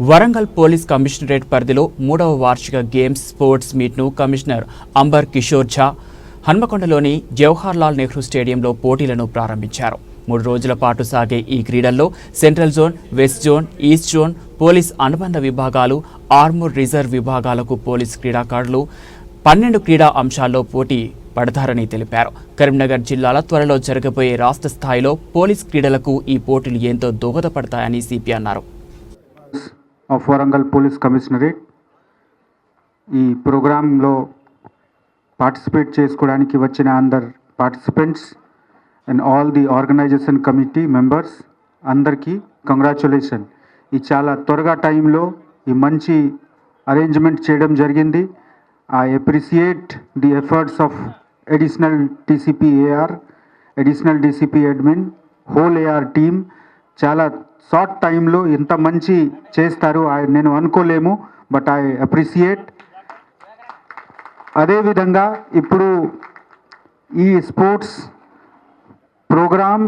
Warangal police commissionerate పరిధిలో మూడవ వార్షిక గేమ్స్ స్పోర్ట్స్ మీట్ను కమిషనర్ అంబర్ కిషోర్ ఝా హన్మకొండలోని జవహర్ లాల్ నెహ్రూ స్టేడియంలో పోటీలను ప్రారంభించారు. మూడు రోజుల పాటు సాగే ఈ క్రీడల్లో central zone west zone east zone police అనుబంధ విభాగాలు ఆర్మూర్ రిజర్వ్ విభాగాలకు పోలీస్ క్రీడాకారులు పన్నెండు క్రీడా అంశాల్లో పోటీ పడతారని తెలిపారు. కరీంనగర్ జిల్లాల త్వరలో జరగబోయే రాష్ట్ర స్థాయిలో పోలీస్ క్రీడలకు ఈ పోటీలు ఎంతో దోహదపడతాయని సిపి అన్నారు. ఆఫ్ వరంగల్ పోలీస్ కమిషనరేట్ ఈ ప్రోగ్రాంలో పార్టిసిపేట్ చేసుకోవడానికి వచ్చిన అందర్ participants and all the organisation committee members అందరికీ కంగ్రాచులేషన్ ఈ చాలా త్వరగా టైంలో ఈ మంచి అరేంజ్మెంట్ చేయడం జరిగింది. I appreciate the efforts of additional TCP AR additional DCP admin whole AR team చాలా షార్ట్ టైంలో ఇంత మంచి చేస్తారు. నేను అనుకోలేము బట్ ఐ అప్రిసియేట్ అదేవిధంగా ఇప్పుడు ఈ స్పోర్ట్స్ ప్రోగ్రామ్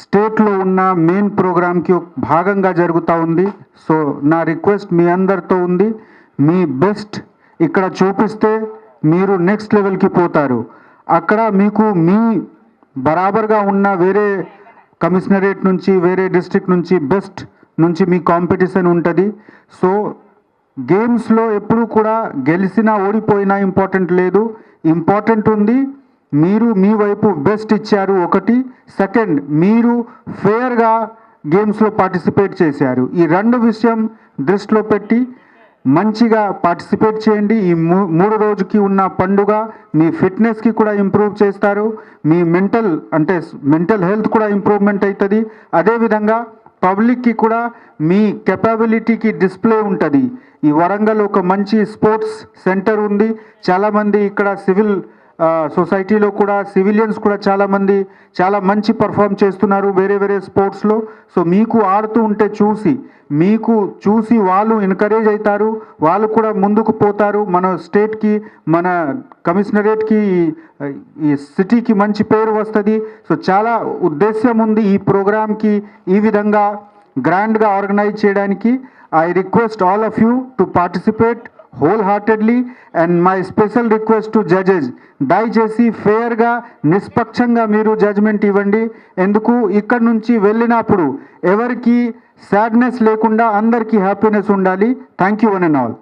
స్టేట్లో ఉన్న మెయిన్ ప్రోగ్రామ్కి భాగంగా జరుగుతూ ఉంది. సో నా రిక్వెస్ట్ మీ అందరితో ఉంది. మీ బెస్ట్ ఇక్కడ చూపిస్తే మీరు నెక్స్ట్ లెవెల్కి పోతారు. అక్కడ మీకు మీ బరాబర్గా ఉన్న వేరే కమిషనరేట్ నుంచి వేరే డిస్ట్రిక్ట్ నుంచి బెస్ట్ నుంచి మీ కాంపిటీషన్ ఉంటుంది. సో గేమ్స్లో ఎప్పుడు కూడా గెలిచినా ఓడిపోయినా ఇంపార్టెంట్ లేదు. ఇంపార్టెంట్ ఉంది. మీరు మీ వైపు బెస్ట్ ఇచ్చారు ఒకటి. సెకండ్ మీరు ఫేర్గా గేమ్స్లో పార్టిసిపేట్ చేశారు. ఈ రెండు విషయం దృష్టిలో పెట్టి మంచిగా పార్టిసిపేట్ చేయండి. ఈ మూ- మూడు రోజుకి ఉన్న పండుగ మీ ఫిట్నెస్కి కూడా ఇంప్రూవ్ చేస్తారు. మీ మెంటల్ అంటే మెంటల్ హెల్త్ కూడా ఇంప్రూవ్మెంట్ అవుతుంది అదేవిధంగా పబ్లిక్కి కూడా మీ కెపాబిలిటీకి డిస్ప్లే ఉంటుంది. ఈ వరంగల్ ఒక మంచి స్పోర్ట్స్ సెంటర్ ఉంది. చాలామంది ఇక్కడ సివిల్ సొసైటీలో కూడా సివిలియన్స్ కూడా చాలామంది చాలా మంచి పర్ఫామ్ చేస్తున్నారు వేరే వేరే స్పోర్ట్స్లో సో మీకు ఆడుతూ ఉంటే చూసి మీకు చూసి వాళ్ళు ఎంకరేజ్ అవుతారు వాళ్ళు కూడా ముందుకు పోతారు. మన స్టేట్కి మన కమిషనరేట్కి ఈ సిటీకి మంచి పేరు వస్తుంది. సో చాలా ఉద్దేశ్యం ఉంది ఈ ప్రోగ్రామ్కి ఈ విధంగా గ్రాండ్గా ఆర్గనైజ్ చేయడానికి. I request all of you to participate wholeheartedly and my special request to judges దయచేసి ఫేర్గా నిష్పక్షంగా మీరు జడ్జ్మెంట్ ఇవ్వండి. ఎందుకు? ఇక్కడ నుంచి వెళ్ళినప్పుడు ఎవరికి సాడ్నెస్ లేకుండా అందరికీ హ్యాపీనెస్ ఉండాలి. Thank you one and all